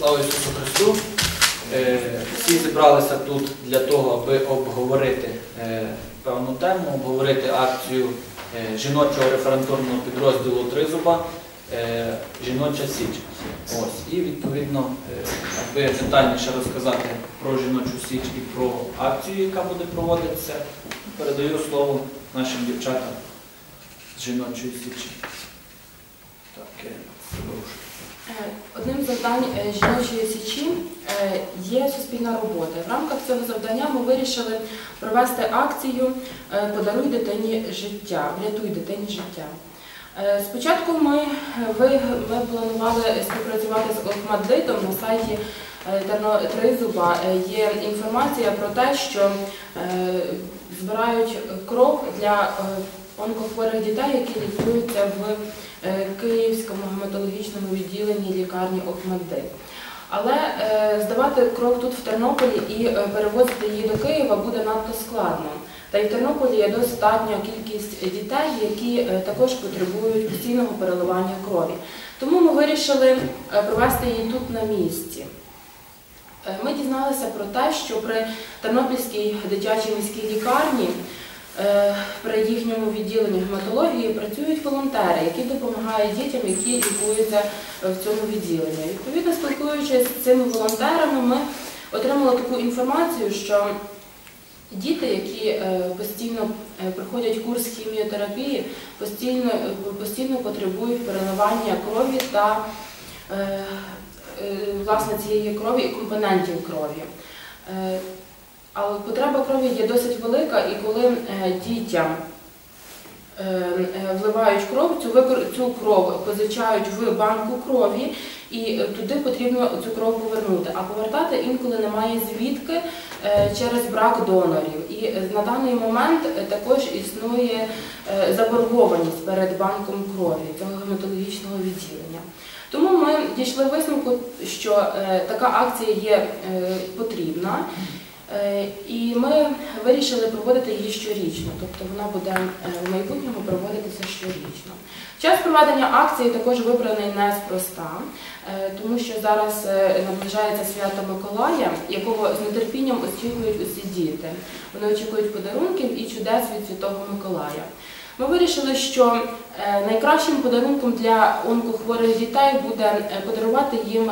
Слава Ісусу Христу! Е, Всі зібралися тут для того, аби обговорити е, певну тему, обговорити акцію е, жіночого референдумного підрозділу Тризуба Жіноча Січ. Ось. І відповідно, аби детальніше розказати про жіночу січ і про акцію, яка буде проводитися, передаю слово нашим дівчатам з жіночої січі. Так. Е, Одним з завдань е, жіночої січі е, є суспільна робота. В рамках цього завдання ми вирішили провести акцію е, Подаруй дитині життя, врятуй дитині життя. Спочатку ми, ви- ми планували співпрацювати з Охмаддитом на сайті Тризуба. Є інформація про те, що збирають кров для онкохворих дітей, які лікуються в е, Київському гематологічному відділенні лікарні Охмаддит. Але е, здавати кров тут в Тернополі і е, перевозити її до Києва буде надто складно. Та й в Тернополі є достатня кількість дітей, які також потребують постійного переливання крові. Тому ми вирішили провести її тут на місці. Ми дізналися про те, що при Тернопільській дитячій міській лікарні при їхньому відділенні гематології працюють волонтери, які допомагають дітям, які лікуються е, в цьому відділенні. Відповідно, спілкуючись з цими волонтерами, ми отримали таку інформацію, що діти, які е, постійно е, проходять курс хіміотерапії, постійно, е, постійно потребують переливання крові та е, е, власне цієї крові і компонентів крові. Але потреба крові є досить велика, і коли е, дітям е, е, вливають кров, цю, кров позичають в банку крові, і туди потрібно цю кров повернути. А повертати інколи немає звідки через брак донорів. І на даний момент також існує заборгованість перед банком крові цього гематологічного відділення. Тому ми дійшли висновку, що така акція є потрібна. Е, І ми вирішили проводити її щорічно, тобто вона буде е, в майбутньому проводитися щорічно. Час проведення акції також вибраний неспроста, е, тому що зараз наближається свято Миколая, якого з нетерпінням очікують усі діти. Вони очікують подарунків і чудес від Святого Миколая. Ми вирішили, що найкращим подарунком для онкохворих дітей буде подарувати їм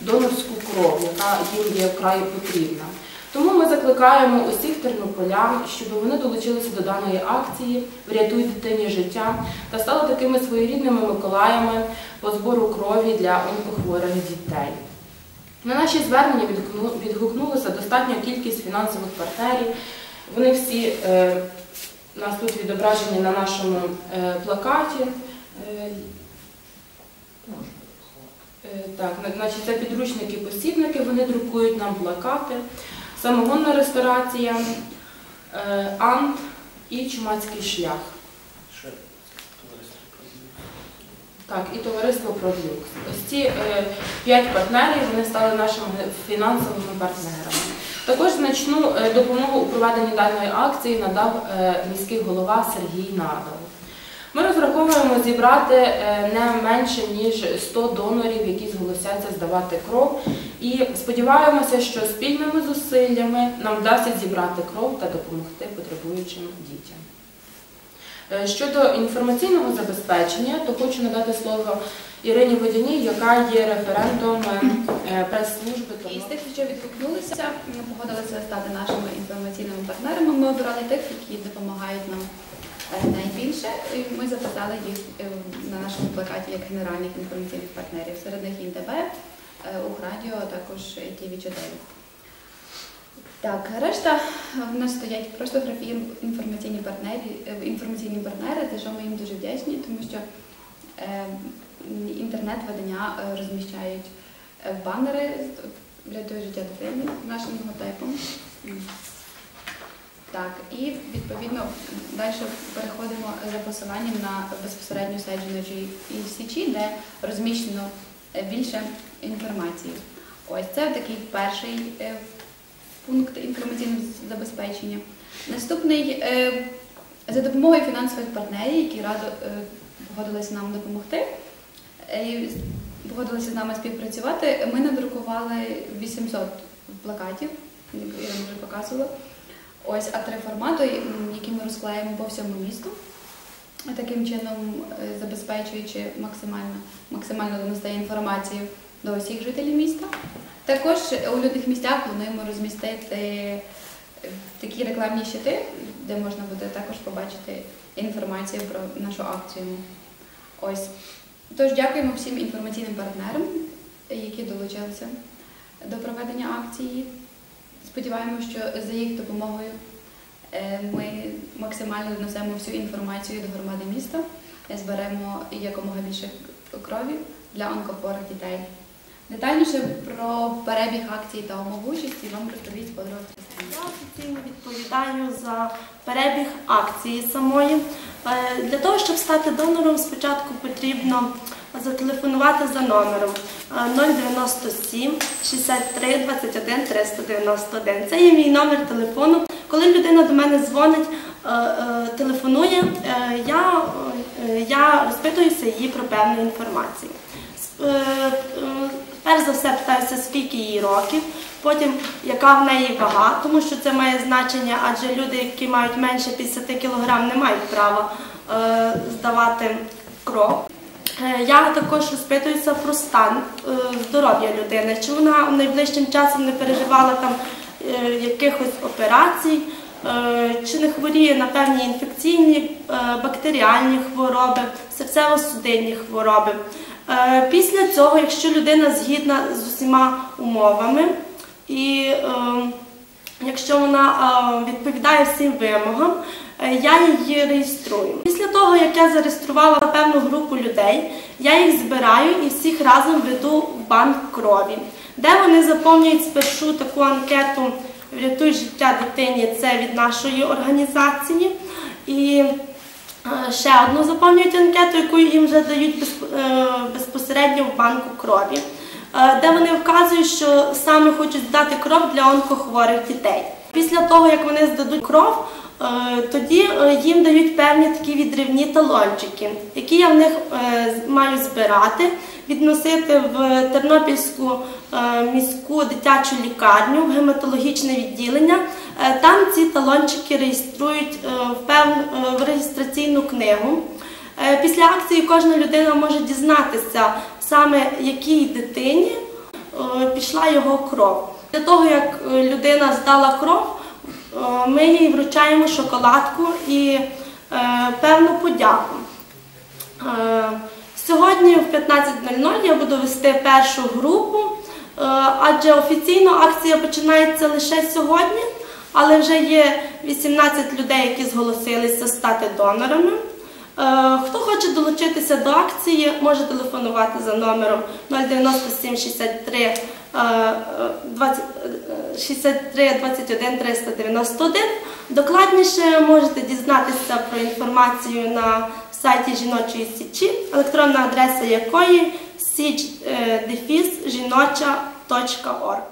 донорську кров, яка їм є вкрай потрібна. Тому ми закликаємо усіх тернополян, щоб вони долучилися до даної акції Врятуй дитині життя та стали такими своєрідними Миколаями по збору крові для онкохворих дітей. На наші звернення відгукну- відгукнулася достатня кількість фінансових партнерів. Вони всі е, нас тут відображені на нашому е, плакаті. Е, Е, Так, значить, це підручники-посібники, вони друкують нам плакати, самогонна ресторація, е, Ант і Чумацький шлях. Так, і товариство Продюкс. Ось ці е, п'ять партнерів вони стали нашими фінансовими партнерами. Також значну е, допомогу у проведенні даної акції надав е, міський голова Сергій Надал. Ми розраховуємо зібрати е, не менше ніж 100 донорів, які зголосяться здавати кров. І сподіваємося, що спільними зусиллями нам вдасться зібрати кров та допомогти потребуючим дітям. Е, Щодо інформаційного забезпечення, то хочу надати слово Ірині Водяній, яка є референтом е, прес-служби. І з тих, що відгукнулися, ми погодилися стати нашими інформаційними партнерами. Ми обирали тих, які допомагають нам е, найбільше. Ми записали їх е, на нашому плакаті як генеральних інформаційних партнерів. Серед них ІНТБ, е, Ухрадіо, а також ТВ 4 Так, решта в нас стоять просто графі інформаційні партнери, е, інформаційні партнери, за що ми їм дуже вдячні, тому що е, інтернет-видання е, розміщають е, банери врятує життя дитини нашим логотипом. Так, і відповідно далі переходимо за посиланням на безпосередньо сайт жіночої січі, де розміщено е, більше інформації. Ось це такий перший е, пункт інформаційного забезпечення. Наступний е, за допомогою фінансових партнерів, які радо е, погодилися нам допомогти. е, погодилися з нами співпрацювати, ми надрукували 800 плакатів, як Іра вже показувала. Ось А3 формату, які ми розклеїмо по всьому місту. Таким чином е, забезпечуючи максимально, максимально донести інформацію до усіх жителів міста. Також у людних місцях плануємо розмістити е, такі рекламні щити, де можна буде також побачити інформацію про нашу акцію. Ось. Тож дякуємо всім інформаційним партнерам, які долучилися до проведення акції. Сподіваємося, що за їх допомогою ми максимально донесемо всю інформацію до громади міста, е, зберемо якомога більше крові для онкохворих дітей. Детальніше про перебіг акції та умови участі вам розповість подруга Христина. Я офіційно відповідаю за перебіг акції самої. Е, Для того, щоб стати донором, спочатку потрібно зателефонувати за номером е, 097 63 21 391. Це є мій номер телефону. Коли людина до мене дзвонить, е, е, телефонує, е, я, я розпитуюся її про певну інформацію. Перш за все питаюся, скільки їй років, потім яка в неї вага, тому що це має значення, адже люди, які мають менше 50 кг, не мають права здавати кров. Е, Я також розпитуюся про стан е, здоров'я людини, чи вона найближчим часом не переживала там е, якихось операцій, чи не хворіє на певні інфекційні бактеріальні хвороби, серцево-судинні хвороби. Після цього, якщо людина згідна з усіма умовами і е, якщо вона е, відповідає всім вимогам, я її реєструю. Після того, як я зареєструвала певну групу людей, я їх збираю і всіх разом веду в банк крові, де вони заповнюють спершу таку анкету Врятуй життя дитині це від нашої організації. І е, ще одну заповнюють анкету, яку їм вже дають е, безпосередньо в банку крові, е, де вони вказують, що саме хочуть здати кров для онкохворих дітей. Після того, як вони здадуть кров, е, тоді е, їм дають певні такі відривні талончики, які я в них е, маю збирати, відносити в Тернопільську е, міську дитячу лікарню, в гематологічне відділення. Е, Там ці талончики реєструють е, в е, реєстраційну книгу. Е, Після акції кожна людина може дізнатися саме якій дитині е, пішла його кров. Для того, як е, людина здала кров, е, ми їй вручаємо шоколадку і е, певну подяку. Е, Сьогодні в 15.00 я буду вести першу групу, е, адже офіційно акція починається лише сьогодні, але вже є 18 людей, які зголосилися стати донорами. Е, Хто хоче долучитися до акції, може телефонувати за номером 097 63 е, е, 20, е, 63 21 391. Докладніше можете дізнатися про інформацію на сайті жіночої січі, електронна адреса якої січ е, жіноча.орг.